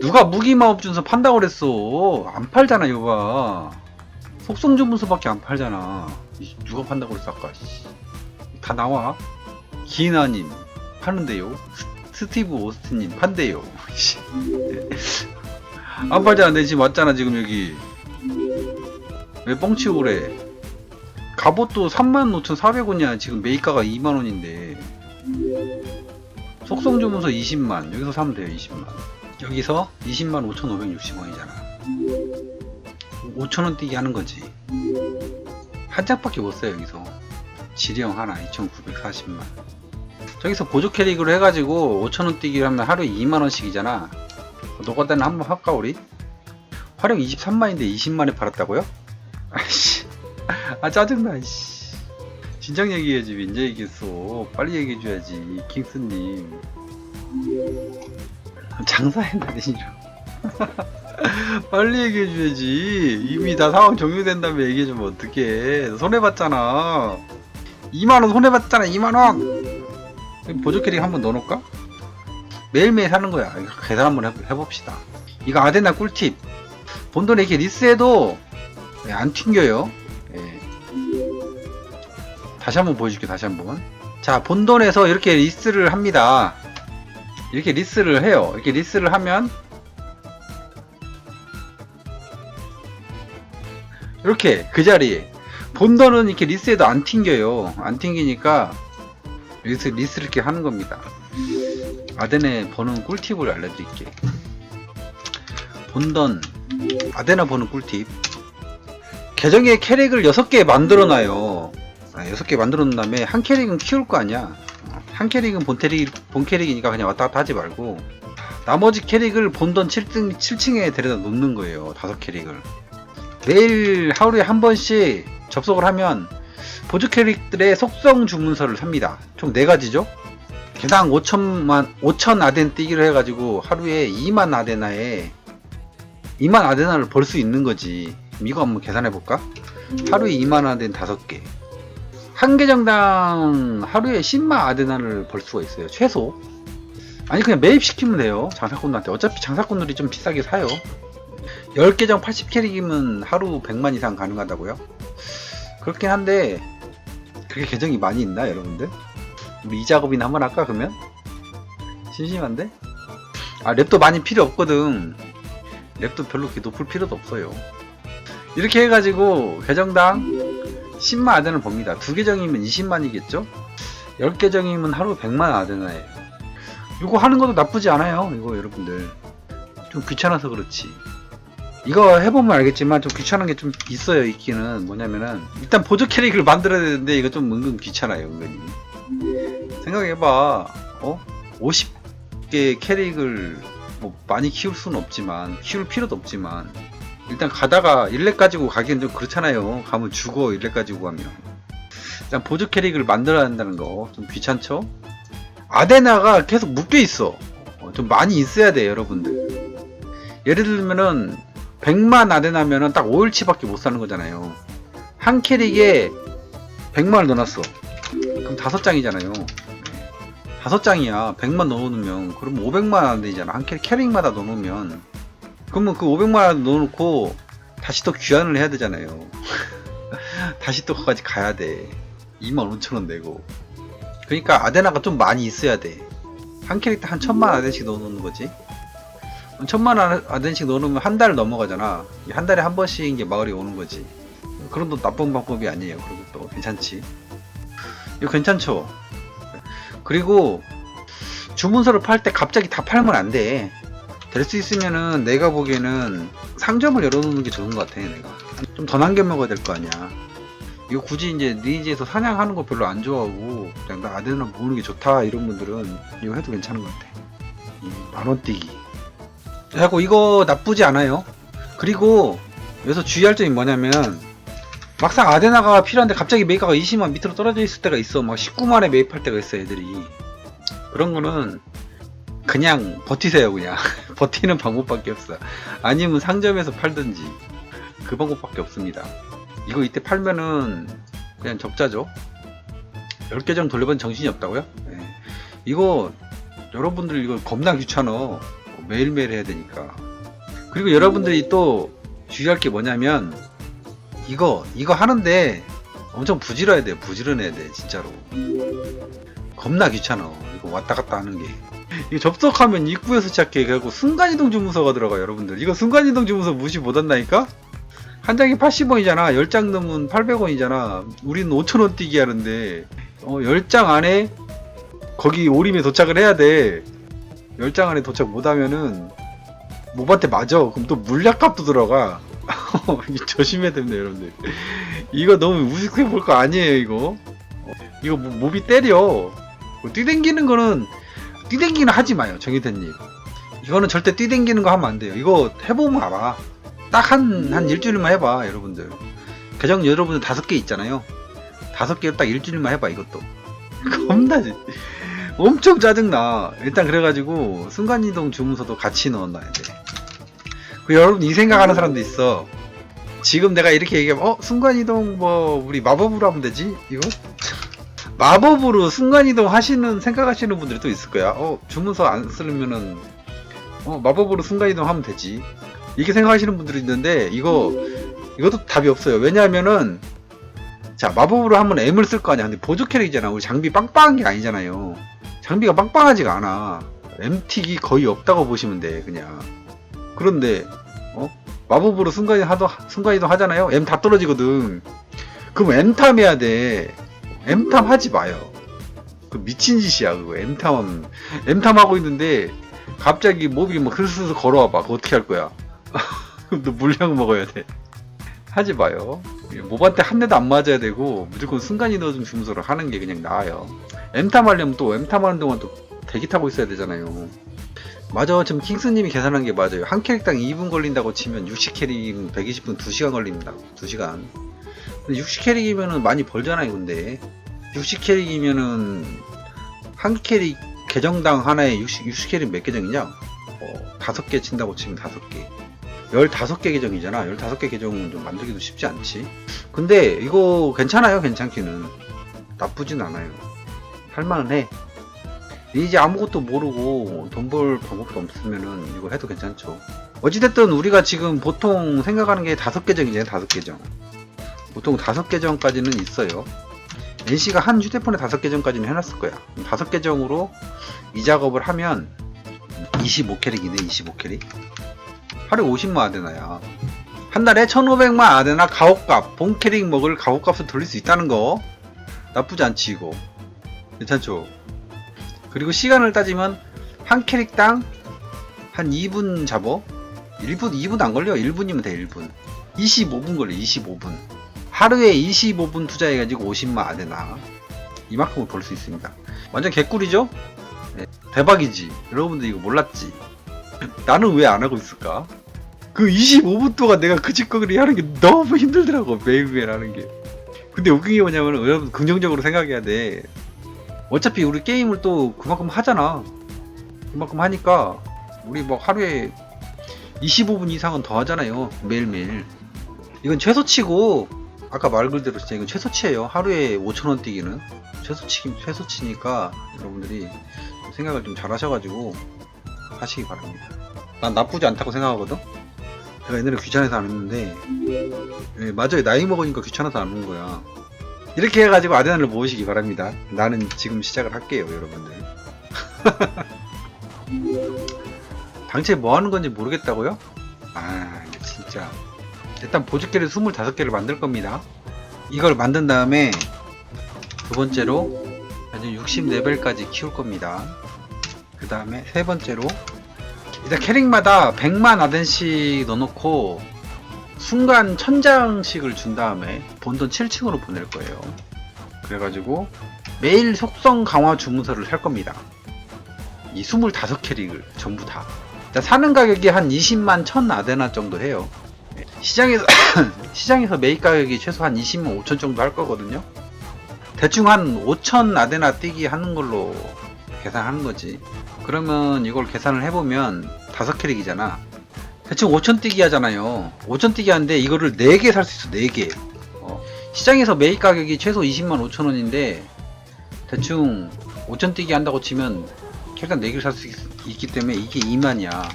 누가 무기마법 준서 판다고 그랬어? 안 팔잖아 이거 봐 속성 주문서밖에 안 팔잖아. 이, 누가 판다고 그랬어 아까? 씨. 다 나와. 기나님 파는데요. 스, 스티브 오스틴님 판대요. 씨. 안 팔잖아 내 지금 왔잖아 지금 여기. 왜 뻥치고 그래? 갑옷도 35,400원이야. 지금 메이가가 2만원인데. 속성 주문서 20만. 여기서 사면 돼요 20만 여기서 20만 5,560원이잖아. 5,000원 뛰기 하는 거지. 한 장밖에 못 써요 여기서. 지령 하나 2,940만. 저기서 보조 캐릭으로 해가지고 5,000원 뛰기를 하면 하루에 2만원씩이잖아. 노가다는 한번 할까 우리? 화력 23만인데 20만에 팔았다고요? 아이씨. 아 짜증나 씨. 진작 얘기해야지 왜 이제 얘기했어. 빨리 얘기해줘야지 킹스님 장사했나 진짜 빨리 얘기해줘야지. 이미 다 상황 종료된 다음에 얘기해주면 어떡해. 손해봤잖아. 2만원 손해봤잖아 2만원. 보조 캐릭 한번 넣어놓을까? 매일매일 사는 거야. 계산 한번 해, 해봅시다. 이거 아데나 꿀팁. 본돈에 이렇게 리스해도 예, 안 튕겨요. 예. 다시 한번 보여줄게 다시 한번. 자 본돈에서 이렇게 리스를 합니다 이렇게 리스를 해요. 이렇게 리스를 하면 이렇게 그 자리에 본돈은 이렇게 리스해도 안 튕겨요. 안 튕기니까 리스, 리스를 이렇게 하는 겁니다. 아덴에 버는 꿀팁을 알려드릴게 본던 아데나 버는 꿀팁. 계정에 캐릭을 6개 만들어놔요. 아, 6개 만들어 놓은 다음에 한 캐릭은 키울 거 아니야 한 캐릭은 본 캐릭, 본 캐릭이니까 그냥 왔다 갔다 하지 말고 나머지 캐릭을 본던 7층, 7층에 데려다 놓는 거예요 다섯 캐릭을. 매일 하루에 한 번씩 접속을 하면 보조 캐릭들의 속성 주문서를 삽니다. 총 4가지죠? 개당 5천만 5천 아덴 뛰기를 해가지고 하루에 2만 아데나에 2만 아데나를 벌 수 있는 거지. 이거 한번 계산해 볼까? 하루에 2만 아덴 5개 한 계정당 하루에 10만 아데나를 벌 수가 있어요 최소 아니 그냥 매입시키면 돼요 장사꾼들한테 어차피 장사꾼들이 좀 비싸게 사요 10계정 80캐릭이면 하루 100만 이상 가능하다고요? 그렇긴 한데 그렇게 계정이 많이 있나 여러분들? 우리 이 작업이나 한번 할까 그러면? 심심한데? 아 랩도 많이 필요 없거든 랩도 별로 높을 필요도 없어요 이렇게 해가지고 계정당 10만 아덴을 법니다. 두 계정이면 20만이겠죠? 10계정이면 하루 100만 아덴나예요 이거 하는 것도 나쁘지 않아요 이거 여러분들. 좀 귀찮아서 그렇지. 이거 해보면 알겠지만 좀 귀찮은 게 좀 있어요 있기는. 뭐냐면은 일단 보조 캐릭을 만들어야 되는데 이거 좀 은근 귀찮아요 은근히. 생각해봐. 어? 50개 캐릭을 뭐 많이 키울 수는 없지만 키울 필요도 없지만 일단 가다가 일렉 가지고 가기엔 좀 그렇잖아요. 가면 죽어 일렉 가지고 가면. 일단 보조 캐릭을 만들어야 한다는 거 좀 귀찮죠? 아데나가 계속 묶여 있어. 어, 좀 많이 있어야 돼 여러분들. 예를 들면은 100만 아데나면은 딱 5일치밖에 못 사는 거잖아요. 한 캐릭에 100만을 넣어놨어. 그럼 다섯 장이잖아요. 다섯 장이야. 100만 넣어놓으면. 그럼 500만 안 되잖아. 한 캐릭, 캐릭마다 넣어놓으면 그러면 그 500만 넣어놓고 다시 또 귀환을 해야 되잖아요. 다시 또 거기까지 가야 돼. 25,000원 내고. 그러니까 아데나가 좀 많이 있어야 돼 한 캐릭터 한 천만 아덴씩 넣어놓는 거지. 천만 아- 아덴씩 넣어놓으면 한 달 넘어가잖아. 한 달에 한 번씩 이제 마을에 오는 거지. 그런 도 나쁜 방법이 아니에요. 그리고 또 괜찮지. 이거 괜찮죠? 그리고 주문서를 팔 때 갑자기 다 팔면 안 돼. 될 수 있으면은 내가 보기에는 상점을 열어놓는 게 좋은 것 같아, 내가. 좀 더 남겨 먹어야 될 거 아니야. 이거 굳이 이제 니지에서 사냥하는 거 별로 안 좋아하고 그냥 나 아데나 모으는 게 좋다 이런 분들은 이거 해도 괜찮은 것 같아. 이 만원 뛰기. 하고 이거 나쁘지 않아요. 그리고 여기서 주의할 점이 뭐냐면 막상 아데나가 필요한데 갑자기 메이커가 20만 밑으로 떨어져 있을 때가 있어. 막 19만에 매입할 때가 있어, 애들이. 그런 거는 그냥 버티세요, 그냥. 버티는 방법밖에 없어. 아니면 상점에서 팔든지. 그 방법밖에 없습니다. 이거 이때 팔면은 그냥 적자죠. 10개 정도 돌려본 정신이 없다고요? 네. 이거 여러분들 이거 겁나 귀찮아. 매일매일 해야 되니까. 그리고 여러분들이 또 주의할 게 뭐냐면 이거 이거 하는데 엄청 부지런해야 돼요. 부지런해야 돼 진짜로. 겁나 귀찮아. 이거 왔다 갔다 하는 게. 이거 접속하면 입구에서 시작해. 그래갖고 순간이동 주문서가 들어가 여러분들. 이거 순간이동 주문서 무시 못한다니까? 한 장이 80원이잖아. 10장 넣으면 800원이잖아. 우리는 5,000원 뛰기 하는데 어, 10장 안에 거기 오림에 도착을 해야 돼. 10장 안에 도착 못하면은 몹한테 맞아. 그럼 또 물약값도 들어가. 조심해야 됩니다, 여러분들. 이거 너무 우습게 볼 거 아니에요, 이거. 어, 이거 뭐- 몹이 때려. 뭐 뛰댕기는 거는 뛰댕기는 하지 마요, 정희태님. 이거는 절대 뛰댕기는 거 하면 안 돼요. 이거 해보면 알아. 딱 한, 한 일주일만 해봐, 여러분들. 계정 여러분들 다섯 개 있잖아요. 다섯 개를 딱 일주일만 해봐, 이것도. 겁나 지. 엄청 짜증나. 일단 그래가지고, 순간이동 주문서도 같이 넣어놔야 돼. 그 여러분 이 생각하는 사람도 있어. 지금 내가 이렇게 얘기하면, 어? 순간이동 뭐, 우리 마법으로 하면 되지? 이거? 마법으로 순간이동 하시는, 생각하시는 분들이 또 있을 거야. 어, 주문서 안 쓰려면은, 어, 마법으로 순간이동 하면 되지. 이렇게 생각하시는 분들이 있는데, 이거, 이것도 답이 없어요. 왜냐하면은, 자, 마법으로 하면 M을 쓸 거 아니야. 근데 보조 캐릭이잖아. 우리 장비 빵빵한 게 아니잖아요. 장비가 빵빵하지가 않아. MT기 거의 없다고 보시면 돼, 그냥. 그런데, 어? 마법으로 순간이동 하도, 순간이동 하잖아요? M 다 떨어지거든. 그럼 M탐 해야 돼. M탐 하지 마요. 그 미친 짓이야, 그거. M탐, M탐 하고 있는데, 갑자기 몹이 막 슬슬 걸어와봐. 그거 어떻게 할 거야? 그럼 너 물량 먹어야 돼. 하지 마요. 몹한테 한 대도 안 맞아야 되고, 무조건 순간 이동 주문서를 하는 게 그냥 나아요. M탐 하려면 또 M탐 하는 동안 또 대기 타고 있어야 되잖아요. 맞아. 지금 킹스님이 계산한 게 맞아요. 한 캐릭당 2분 걸린다고 치면 60캐릭이면 120분 2시간 걸립니다. 2시간. 근데 60캐릭이면은 많이 벌잖아요, 근데. 60캐릭이면은 한 캐릭 계정당 하나에 60, 60캐릭 몇 계정이냐? 어, 5개 친다고 치면 5개. 15개 계정이잖아. 15개 계정은 좀 만들기도 쉽지 않지. 근데 이거 괜찮아요, 괜찮기는. 나쁘진 않아요. 할만은 해. 이제 아무것도 모르고 돈 벌 방법도 없으면은 이거 해도 괜찮죠. 어찌됐든 우리가 지금 보통 생각하는 게 다섯 계정이잖아요, 다섯 계정. 보통 다섯 계정까지는 있어요. NC가 한 휴대폰에 다섯 계정까지는 해놨을 거야. 다섯 계정으로 이 작업을 하면 25캐릭이네, 25캐릭. 하루에 50만 아데나야. 한 달에 1500만 아데나 가옥값, 본 캐릭 먹을 가옥값을 돌릴 수 있다는 거. 나쁘지 않지, 이거. 괜찮죠? 그리고 시간을 따지면 한 캐릭당 한 2분 잡어 1분 2분 안 걸려 1분이면 돼 1분 25분 걸려 25분 하루에 25분 투자해가지고 50만 아데나. 이만큼을 벌 수 있습니다. 완전 개꿀이죠? 네, 대박이지. 여러분들 이거 몰랐지? 나는 왜 안 하고 있을까? 그 25분 동안 내가 그 짓거리 하는 게 너무 힘들더라고 매일매일 하는 게. 근데 웃긴 게 뭐냐면 여러분 긍정적으로 생각해야 돼. 어차피 우리 게임을 또 그만큼 하잖아. 그만큼 하니까 우리 뭐 하루에 25분 이상은 더 하잖아요. 매일매일. 이건 최소치고 아까 말 그대로 진짜 이건 최소치예요. 하루에 5천원 뛰기는 최소치 최소치니까 여러분들이 생각을 좀 잘 하셔가지고 하시기 바랍니다. 난 나쁘지 않다고 생각하거든. 제가 옛날에 귀찮아서 안 했는데 예, 맞아요. 나이 먹으니까 귀찮아서 안 하는 거야. 이렇게 해가지고 아데나를 모으시기 바랍니다. 나는 지금 시작을 할게요, 여러분들. 당최 뭐 하는 건지 모르겠다고요? 아, 진짜. 일단 보직계를 25개를 만들 겁니다. 이걸 만든 다음에 두 번째로 아주 60레벨까지 키울 겁니다. 그 다음에 세 번째로 일단 캐릭마다 100만 아덴씩 넣어놓고 순간 천장씩을 준 다음에 본돈 7층으로 보낼 거예요. 그래가지고 매일 속성 강화 주문서를 살 겁니다. 이 25캐릭을 전부 다. 사는 가격이 한 20만 1000 아데나 정도 해요. 네, 시장에서 시장에서 매입 가격이 최소 한 20만 5천 정도 할 거거든요. 대충 한 5천 아데나 뛰기 하는 걸로 계산하는 거지. 그러면 이걸 계산을 해보면 5캐릭이잖아. 대충 5천 뛰기 하잖아요. 5천 뛰기 하는데 이거를 4개 살 수 있어, 4개. 어, 시장에서 매입 가격이 최소 20만 5천 원인데 대충 5천 뛰기 한다고 치면 캐릭터 4개를 살 수 있기 때문에 이게 2만이야.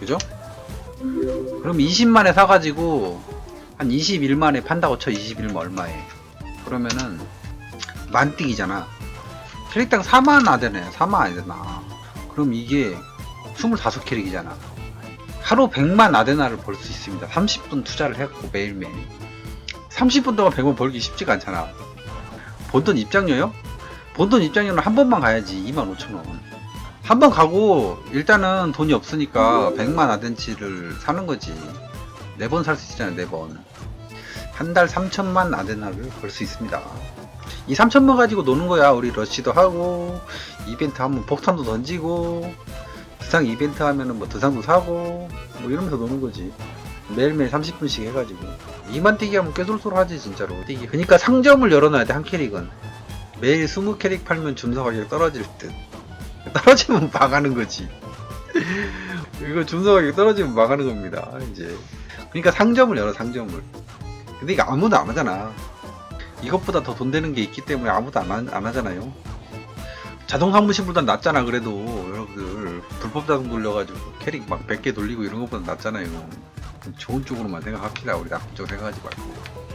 그죠? 그럼 20만에 사가지고 한 21만에 판다고 쳐 21만 얼마에. 그러면은 만띵이잖아. 캐릭당 4만 아되네 4만 아되나 그럼 이게 25캐릭이잖아. 하루 100만 아데나를 벌 수 있습니다. 30분 투자를 했고 매일매일. 30분 동안 100원 벌기 쉽지가 않잖아. 본돈 입장료요? 본돈 입장료는 한 번만 가야지. 25,000원 한 번 가고 일단은 돈이 없으니까 100만 아덴치를 사는 거지. 네 번 살 수 있잖아요 네 번. 한 달 3천만 아데나를 벌 수 있습니다. 이 3천만 가지고 노는 거야. 우리 러시도 하고 이벤트 하면 폭탄도 던지고 드상 이벤트 하면은 뭐 드상도 사고 뭐 이러면서 노는 거지. 매일매일 30분씩 해가지고. 2만 뛰기 하면 꾀솔솔하지 진짜로. 뛰기. 그러니까 상점을 열어놔야 돼 한 캐릭은. 매일 20캐릭 팔면 가격 떨어질 듯 떨어지면 망하는 거지. 이거 가격 떨어지면 망하는 겁니다. 이제. 그러니까 상점을 열어 상점을. 근데 이거 아무도 안 하잖아. 이것보다 더 돈 되는 게 있기 때문에 아무도 안, 하- 안 하잖아요. 자동 사무실보다 낫잖아 그래도. 여러분들. 불법 자동 돌려가지고 캐릭 막 100개 돌리고 이런 것보다 낫잖아요. 좋은 쪽으로만 생각합시다 우리. 나쁜 쪽 생각하지 말고